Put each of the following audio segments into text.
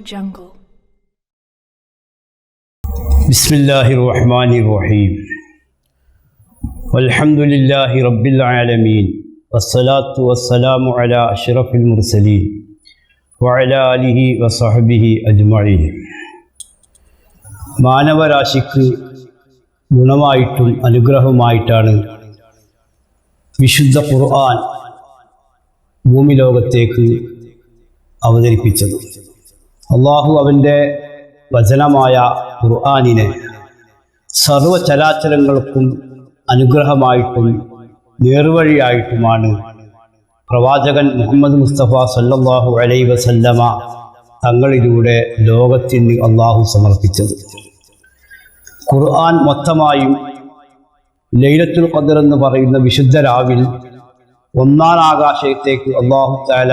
jungle. بسم الله الرحمن الرحيم والحمد لله رب العالمين والصلاة والسلام على أشرف المرسلين وعلى آله وصحبه أجمعين മാനവരാശിക്ക് ഗുണമായിട്ടും അനുഗ്രഹമായിട്ടാണ് വിശുദ്ധ ഖുർആൻ ഭൂമി ലോകത്തേക്ക് അവതരിപ്പിച്ചത് അള്ളാഹു അവന്റെ വചനമായ ഖുർആാനിനെ സർവചരാചരങ്ങൾക്കും അനുഗ്രഹമായിട്ടും നേർവഴിയായിട്ടുമാണ് പ്രവാചകൻ മുഹമ്മദ് മുസ്തഫ സല്ലാഹു അലൈ വസല്ലമ തങ്ങളിലൂടെ ലോകത്തിന് അള്ളാഹു സമർപ്പിച്ചത്. ഖുർആൻ മൊത്തമായും ലൈലത്തുൽ ഖദർ എന്ന് പറയുന്ന വിശുദ്ധ രാവിൽ ഒന്നാം ആകാശത്തേക്ക് അള്ളാഹു താല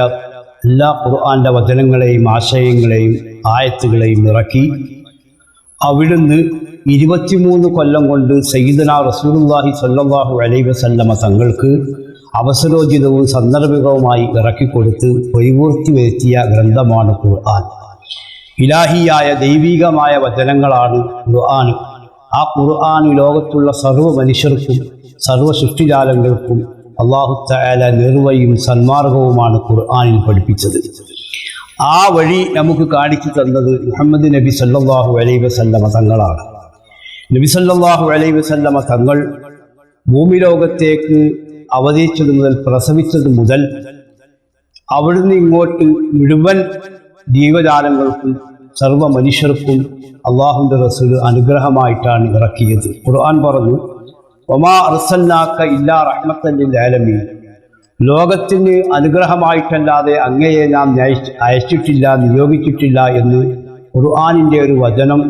എല്ലാ ഖുർആന്റെ വചനങ്ങളെയും ആശയങ്ങളെയും ആയത്തുകളെയും ഇറക്കി അവിടുന്ന് ഇരുപത്തിമൂന്ന് കൊല്ലം കൊണ്ട് സയ്യിദന റസൂലുല്ലാഹി സല്ലാഹു അലൈ വസല്ലമ തങ്ങൾക്ക് അവസരോചിതവും സന്ദർഭികവുമായി ഇറക്കിക്കൊടുത്ത് പരിപൂർത്തി വരുത്തിയ ഗ്രന്ഥമാണ് ഖുർആൻ. ഇലാഹിയായ ദൈവികമായ വചനങ്ങളാണ് ഖുർആൻ. ആ ഖുർആൻ ലോകത്തുള്ള സർവ മനുഷ്യർക്കും സർവ സൃഷ്ടിജാലങ്ങൾക്കും അള്ളാഹു തആല നിർവയും സന്മാർഗവുമാണ് ഖുർആാനിൽ പഠിപ്പിച്ചത്. ആ വഴി നമുക്ക് കാണിച്ചു തന്നത് മുഹമ്മദ് നബി സല്ലാഹു അലൈ വസല്ലമ തങ്ങളാണ്. നബി സല്ലാഹു അലൈ വസല്ലമ തങ്ങൾ ഭൂമി ലോകത്തേക്ക് അവതരിച്ചത് മുതൽ പ്രസവിച്ചത് മുതൽ അവിടുന്ന് ഇങ്ങോട്ട് മുഴുവൻ ജീവജാലങ്ങൾക്കും സർവ മനുഷ്യർക്കും അള്ളാഹുന്റെ റസൂൽ അനുഗ്രഹമായിട്ടാണ് ഇറക്കിയത്. ഖുർആൻ പറഞ്ഞു ലോകത്തിന് അനുഗ്രഹമായിട്ടല്ലാതെ അങ്ങയെ നാം അയച്ചിട്ടില്ല നിയോഗിച്ചിട്ടില്ല എന്ന് ഖുർആാനിന്റെ ഒരു വചനം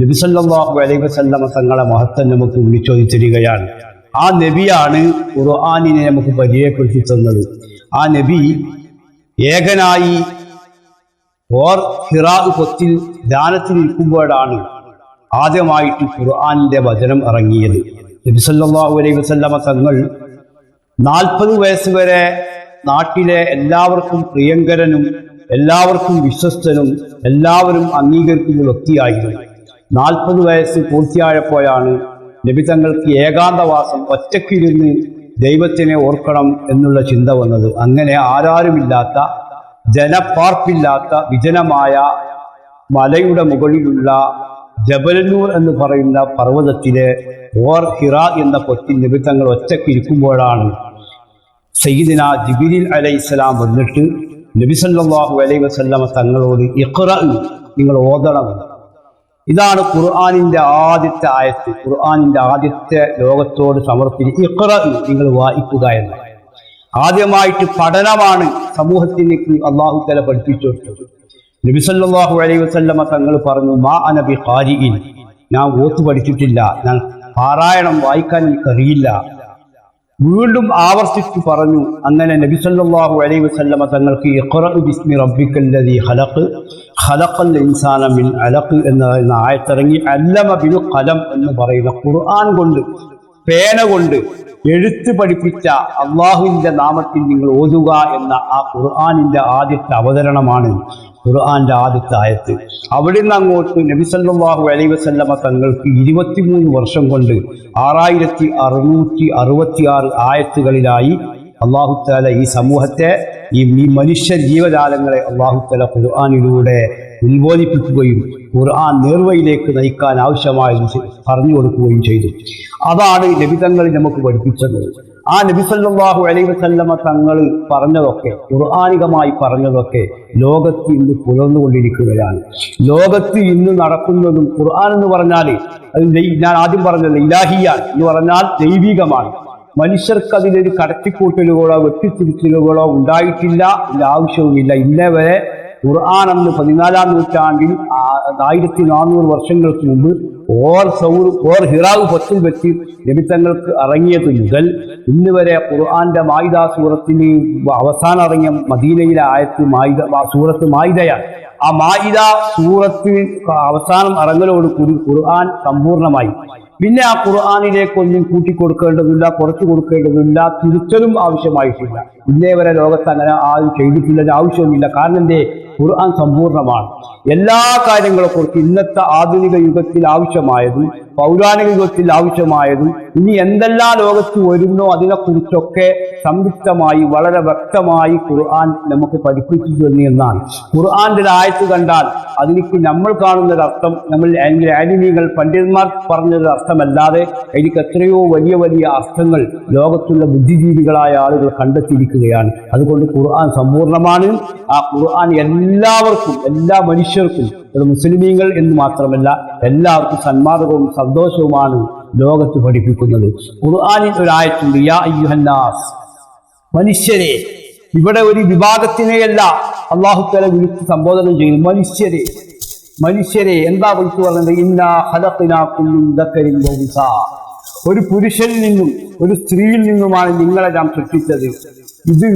നബിസല്ലാഹു അലൈഹി വസല്ലമ തങ്ങളെ മഹത്വം നമുക്ക് വിളിച്ചോദിച്ചിരിക്കുകയാണ് ആ നബിയാണ് ഖുർആാനിനെ നമുക്ക് പരിചയപ്പെടുത്തി തന്നത്. ആ നബി ഏകനായി ഓർ ഹിറാ കൊത്തിൽ ധ്യാനത്തിലിരിക്കുമ്പോഴാണ് ആദ്യമായിട്ട് ഖുർആാനിന്റെ വചനം ഇറങ്ങിയത്. നബിസല്ലാഹു അലൈഹി വസല്ലമ തങ്ങൾ നാൽപ്പത് വയസ്സ് വരെ നാട്ടിലെ എല്ലാവർക്കും പ്രിയങ്കരനും എല്ലാവർക്കും വിശ്വസ്തനും എല്ലാവരും അംഗീകരിക്കുന്ന വ്യക്തിയായിരുന്നു നാൽപ്പത് വയസ്സ് പൂർത്തിയായപ്പോഴാണ് നബി തങ്ങൾക്ക് ഏകാന്തവാസം ഒറ്റക്കിരുന്ന് ദൈവത്തിനെ ഓർക്കണം എന്നുള്ള ചിന്ത വന്നത്. അങ്ങനെ ആരാരുമില്ലാത്ത ജനപ്പാർപ്പില്ലാത്ത വിജനമായ മലയുടെ മുകളിലുള്ള ജബലന്നൂർ എന്ന് പറയുന്ന പർവതത്തിലെ ഓർ ഹിറ എന്ന പൊത്തിൽ നിമിത്തങ്ങൾ ഒറ്റയ്ക്ക് ഇരിക്കുമ്പോഴാണ് സയ്യിദിന ജിബിരിൽ അലൈഹിസ്സലാം വന്നിട്ട് നബിസല്ലാഹു അലൈഹി വസല്ലമ തങ്ങളോട് ഇഖ്റ നിങ്ങൾ ഓതണം. ഇതാണ് ഖുർആാനിന്റെ ആദ്യത്തെ ആയത്ത്. ഖുർആാനിന്റെ ആദ്യത്തെ ലോകത്തോട് സമർപ്പിച്ച് ഇഖ്റ നിങ്ങൾ വായിക്കുക എന്ന്. ആദ്യമായിട്ട് പഠനമാണ് സമൂഹത്തിലേക്ക് അള്ളാഹു തല പഠിപ്പിച്ചു കൊടുത്തത്. നബി സല്ലല്ലാഹു അലൈഹി വസല്ലമ തങ്ങൾ പറഞ്ഞു മാ അനബി ഖാരിഇൻ. ഞാൻ ഓത്തു പഠിച്ചിട്ടില്ല. ഞാൻ പാരായണം വായിക്കാൻ എനിക്കറിയില്ല. വീണ്ടും ആവർത്തിച്ചു പറഞ്ഞു അങ്ങനെ നബി സല്ലല്ലാഹു അലൈഹി വസല്ലമ തങ്ങൾക്ക് ഇഖ്റ ബിസ്മി റബ്ബിക്കല്ലദീ ഖലഖ് ഖലഖൽ ഇൻസാന മിൻ അലഖ് എന്ന ആയത്തിറങ്ങി അല്ലമ ബിൽ ഖലം എന്ന് പറയുന്ന ഖുർആൻ കൊണ്ട് പേന കൊണ്ട് എഴുത്ത് പഠിപ്പിച്ച അള്ളാഹുവിന്റെ നാമത്തിൽ നിങ്ങൾ ഓതുക എന്ന ആ ഖുർആാനിന്റെ ആദ്യത്തെ അവതരണമാണ് ഖുർആാന്റെ ആദ്യത്തെ ആയത്ത്. അവിടെ നിന്ന് അങ്ങോട്ട് നബിസല്ലാഹു അലൈ വസല്ലമ തങ്ങൾക്ക് ഇരുപത്തിമൂന്ന് വർഷം കൊണ്ട് ആറായിരത്തി അറുന്നൂറ്റി അറുപത്തി ആറ് ആയത്തുകളിലായി അള്ളാഹുത്താല ഈ സമൂഹത്തെ ഈ മനുഷ്യ ജീവജാലങ്ങളെ അള്ളാഹുത്താല ഖുർആാനിലൂടെ ഉത്ബോധിപ്പിക്കുകയും ഖുർആൻ നേർവയിലേക്ക് നയിക്കാൻ ആവശ്യമായത് പറഞ്ഞു കൊടുക്കുകയും ചെയ്തു. അതാണ് ലഭിതങ്ങൾ നമുക്ക് പഠിപ്പിച്ചത്. ആ നബി സല്ലല്ലാഹു അലൈഹി വസല്ലമ തങ്ങൾ പറഞ്ഞതൊക്കെ ഖുർആാനികമായി പറഞ്ഞതൊക്കെ ലോകത്ത് ഇന്ന് പുലർന്നുകൊണ്ടിരിക്കുകയാണ്. ലോകത്ത് ഇന്ന് നടക്കുന്നതും ഖുർആൻ എന്ന് പറഞ്ഞാൽ അത് ഞാൻ ആദ്യം പറഞ്ഞത് ഇലാഹിയാണ് എന്ന് പറഞ്ഞാൽ ദൈവികമാണ്. മനുഷ്യർക്ക് അതിലൊരു കടത്തിക്കൂട്ടലുകളോ വെട്ടിത്തിരിച്ചിലുകളോ ഉണ്ടായിട്ടില്ല ആവശ്യവുമില്ല. ഇന്നേ വരെ ഖുർആൻ അന്ന് പതിനാലാം നൂറ്റാണ്ടിൽ ആയിരത്തി നാനൂറ് വർഷങ്ങൾക്ക് മുമ്പ് ഓർ സൗർ ഓർ ഹിറാവ് പത്തിൽ വെച്ച് ലഭിത്തങ്ങൾക്ക് ഇറങ്ങിയത് മുതൽ ഇന്ന് വരെ ഖുർആന്റെ മായിദ സൂറത്തിന് അവസാനം ഇറങ്ങിയ മദീനയിലെ ആയത്ത് മായിദ സൂറത്ത് മായിദയാണ്. ആ മായിദ സൂറത്ത് അവസാനം ഇറങ്ങലോട് കൂടി ഖുർആൻ സമ്പൂർണമായി പിന്നെ ആ ഖുർആാനിലേക്കൊന്നും കൂട്ടിക്കൊടുക്കേണ്ടതില്ല കുറച്ചു കൊടുക്കേണ്ടതില്ല തിരുത്തലും ആവശ്യമായിട്ടില്ല. ഇന്നേ വരെ ലോകത്ത് അങ്ങനെ ആരും ചെയ്തിട്ടില്ലെന്ന് ആവശ്യമില്ല കാരണം എന്തേ? ഖുർആൻ സമ്പൂർണമാണ് എല്ലാ കാര്യങ്ങളെക്കുറിച്ച് ഇന്നത്തെ ആധുനിക യുഗത്തിൽ ആവശ്യമായതും പൗരാണിക യുഗത്തിൽ ആവശ്യമായതും ഇനി എന്തെല്ലാം ലോകത്ത് വരുന്നോ അതിനെക്കുറിച്ചൊക്കെ സംയുക്തമായി വളരെ വ്യക്തമായി ഖുർആൻ നമുക്ക് പഠിപ്പിച്ചു തന്നു എന്നാണ് ഖുർആന്റെ ആയത്ത് കണ്ടാൽ അതിലേക്ക് നമ്മൾ കാണുന്നൊരർത്ഥം നമ്മൾ അല്ലെങ്കിൽ പണ്ഡിതന്മാർ പറഞ്ഞൊരു അർത്ഥമല്ലാതെ എനിക്ക് എത്രയോ വലിയ വലിയ അർത്ഥങ്ങൾ ലോകത്തുള്ള ബുദ്ധിജീവികളായ ആളുകൾ കണ്ടെത്തിയിരിക്കുകയാണ്. അതുകൊണ്ട് ഖുർആൻ സമ്പൂർണമാണ് ആ ഖുർആൻ എല്ലാവർക്കും എല്ലാ മനുഷ്യർക്കും മുസ്ലിമീങ്ങൾ എന്ന് മാത്രമല്ല എല്ലാവർക്കും സന്മാർഗവും സന്തോഷവുമാണ് ലോകത്ത് പഠിപ്പിക്കുന്നത്. ഖുർആാനിൽ ഒരു ആയത്തുണ്ട് യാ അയ്യുഹന്നാസ് മനുഷ്യരെ ഇവിടെ ഒരു വിഭാഗത്തിനെയല്ല അള്ളാഹുത്തല വിളിച്ച് സംബോധന ചെയ്യുന്നു. മനുഷ്യരെ മനുഷ്യരെ എന്താ വിളിച്ചു പറഞ്ഞത്? ഇന്നാ. ഒരു പുരുഷനിൽ നിന്നും ഒരു സ്ത്രീയിൽ നിന്നുമാണ് നിങ്ങളെ നാം സൃഷ്ടിച്ചത്. ഇത്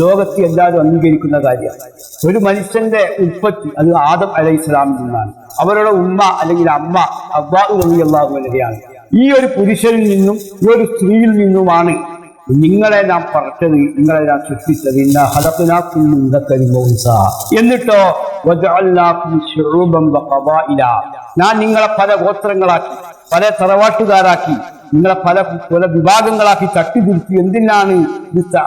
ലോകത്തെ എല്ലാവരും അംഗീകരിക്കുന്ന കാര്യമാണ്. ഒരു മനുഷ്യന്റെ ഉൽപ്പത്തി അത് ആദം അലൈഹി ഇസ്ലാമിൽ നിന്നാണ്. അവരുടെ ഉമ്മ അല്ലെങ്കിൽ അമ്മ അബ്ബാഹു നബി അള്ളാഹുവിനെയാണ് ഈ ഒരു പുരുഷനിൽ നിന്നും ഈ ഒരു സ്ത്രീയിൽ നിന്നുമാണ് നിങ്ങളെ നാം പറച്ചത് നിങ്ങളെ നാം സൃഷ്ടിച്ചത്. എന്നിട്ടോ. ഞാൻ നിങ്ങളെ പല ഗോത്രങ്ങളാക്കി പല തറവാട്ടുകാരാക്കി നിങ്ങളെ പല പല വിഭാഗങ്ങളാക്കി തട്ടിതിരിച്ചു എന്തിനാണ്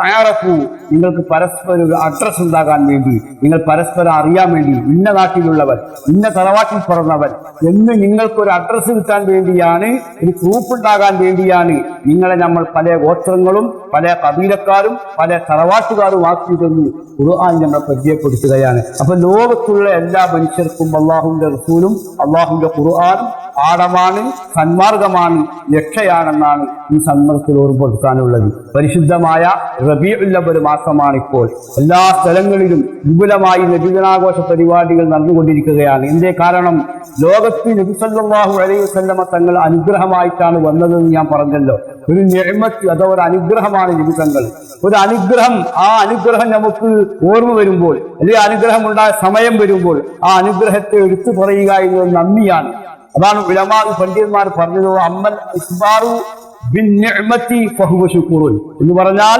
ആറപ്പു നിങ്ങൾക്ക് പരസ്പരം ഒരു അഡ്രസ് ഉണ്ടാകാൻ വേണ്ടി നിങ്ങൾ പരസ്പരം അറിയാൻ വേണ്ടി ഇന്ന നാട്ടിലുള്ളവൻ ഇന്ന തറവാട്ടിൽ പിറന്നവൻ എന്ന് നിങ്ങൾക്കൊരു അഡ്രസ്സ് കിട്ടാൻ വേണ്ടിയാണ് ഒരു പ്രൂഫ് ഉണ്ടാകാൻ വേണ്ടിയാണ് നിങ്ങളെ നമ്മൾ പല ഗോത്രങ്ങളും പല കബീലക്കാരും പല തറവാട്ടുകാരും ആക്കി തന്നു ഖുർആൻ നമ്മളെ പരിചയപ്പെടുത്തുകയാണ്. അപ്പൊ ലോകത്തുള്ള എല്ലാ മനുഷ്യർക്കും അള്ളാഹുവിന്റെ റസൂലും അള്ളാഹുവിന്റെ ഖുർആാനും പാഠമാണ് സന്മാർഗമാണ് രക്ഷയാണെന്നാണ് ഈ സന്മർത്തിൽ ഓർമ്മപ്പെടുത്താനുള്ളത് പരിശുദ്ധമായ റബിയുല്ലബർ മാസമാണ് ഇപ്പോൾ എല്ലാ സ്ഥലങ്ങളിലും വിപുലമായി നബിദിനാഘോഷ പരിപാടികൾ നടന്നുകൊണ്ടിരിക്കുകയാണ്. എന്റെ കാരണം? ലോകത്ത് നബിസല്ലാഹു അലൈഹി സല്ലമ തങ്ങൾ അനുഗ്രഹമായിട്ടാണ് വന്നതെന്ന് ഞാൻ പറഞ്ഞല്ലോ. ഒരു നിയമത്തിൽ അഥവാ ഒരു അനുഗ്രഹമാണ് ജീവിതങ്ങൾ. ഒരു അനുഗ്രഹം ആ അനുഗ്രഹം നമുക്ക് ഓർമ്മ വരുമ്പോൾ അല്ലെങ്കിൽ അനുഗ്രഹം ഉണ്ടായ സമയം വരുമ്പോൾ ആ അനുഗ്രഹത്തെ എടുത്തു പറയുക എന്നത് നന്ദിയാണ്. അതാണ് വിളമാർ പണ്ഡിതന്മാർ പറഞ്ഞത് ശുക്റുൻ എന്ന് പറഞ്ഞാൽ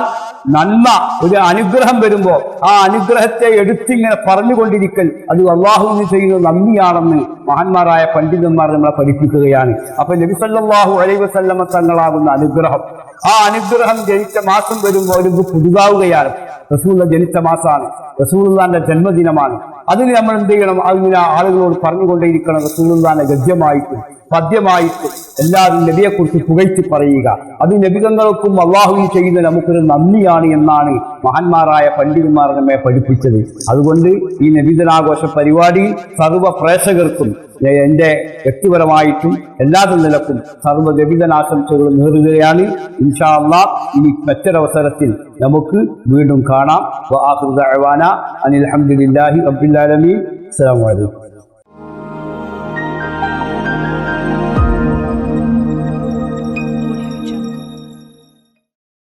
നന്മ ഒരു അനുഗ്രഹം വരുമ്പോ ആ അനുഗ്രഹത്തെ എടുത്തിങ്ങനെ പറഞ്ഞുകൊണ്ടിരിക്കൽ അത് അള്ളാഹുവിന് ചെയ്യുന്ന നന്ദിയാണെന്ന് മഹാന്മാരായ പണ്ഡിതന്മാർ നമ്മളെ പഠിപ്പിക്കുകയാണ്. അപ്പൊ നബിസല്ലാഹു സല്ലല്ലാഹു അലൈഹി വസല്ലമ തങ്ങളാകുന്ന അനുഗ്രഹം. ആ അനുഗ്രഹം ജനിച്ച മാസം വരുമ്പോൾ ഒരു പുതുതാവുകയാണ്. റസൂള്ള ജനിച്ച മാസമാണ് റസൂലുള്ളാന്റെ ജന്മദിനമാണ്. അതിന് നമ്മൾ എന്ത് ചെയ്യണം? അതിന് ആളുകളോട് പറഞ്ഞുകൊണ്ടേയിരിക്കണം. റസൂലുള്ളാന്റെ ഗദ്യമായിട്ടും പദ്യമായിട്ടും എല്ലാവരും നബിയെക്കുറിച്ച് പുകഴ്ത്തി പറയുക. അത് നബിതങ്ങൾക്കും അള്ളാഹുവിൻ ചെയ്യുന്ന നമുക്കൊരു നന്ദിയാണ് എന്നാണ് മഹാന്മാരായ പണ്ഡിതന്മാർ നമ്മെ പഠിപ്പിച്ചത്. അതുകൊണ്ട് ഈ നബിദിനാഘോഷ പരിപാടി സർവ പ്രേക്ഷകർക്കും എന്റെ വ്യക്തിപരമായിട്ടും എല്ലാ നിലക്കും സർവ നബിതനാശംസകളും നേറുകയാണ് ഇൻഷാ അള്ളാഹ് ഇനി മറ്റൊരവസരത്തിൽ നമുക്ക് വീണ്ടും കാണാം. അനിൽ ഹംദുലില്ലാഹി റബ്ബിൽ ആലമീൻ. അസ്സലാമു അലൈക്കും.